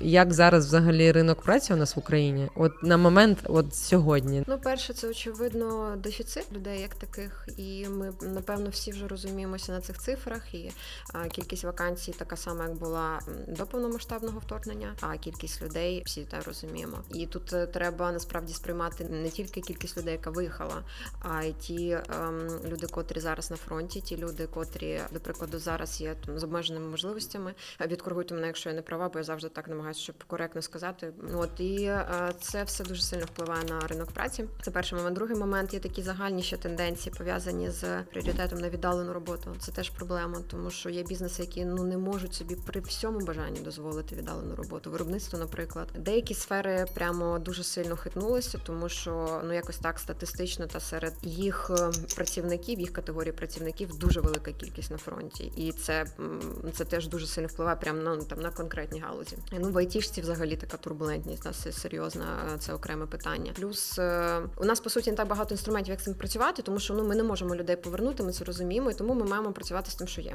Як зараз взагалі ринок праці у нас в Україні? От на момент, от сьогодні. Ну, перше, це очевидно дефіцит людей як таких, і ми напевно всі вже розуміємося на цих цифрах. І а, кількість вакансій така сама, як була до повномасштабного вторгнення, а кількість людей всі так розуміємо. І тут е, треба насправді сприймати не тільки кількість людей, яка виїхала, а й ті ем, люди, котрі зараз на фронті, ті люди, котрі, до прикладу, зараз є там, з обмеженими можливостями. Е, Відкоригуйте мене, якщо я не права, бо я завжди так намагаюся, щоб коректно сказати. От і е, це все дуже сильно впливає на ринок праці. Це перший момент. Другий момент є такі загальні ще тенденції пов'язані з пріоритетом на віддалену роботу. Це теж проблема, тому що є бізнеси, які ну не можуть собі при всьому бажанні дозволити віддалену роботу. Виробництво, наприклад, деякі сфери прямо дуже сильно хитнулися, тому що ну якось так статистично та серед їх е, працівників, їх категорії працівників дуже велика кількість на фронті, і це, це теж дуже сильно впливає прямо на там на конкретні галузі. Ну в айтішці взагалі така турбулентність, нас серйозна, е, це окреме питання. Плюс е, у нас по суті не так багато інструментів, як з цим працювати, тому що ну ми не можемо людей повернути, ми це розуміємо, і тому ми маємо працювати з тим, що є.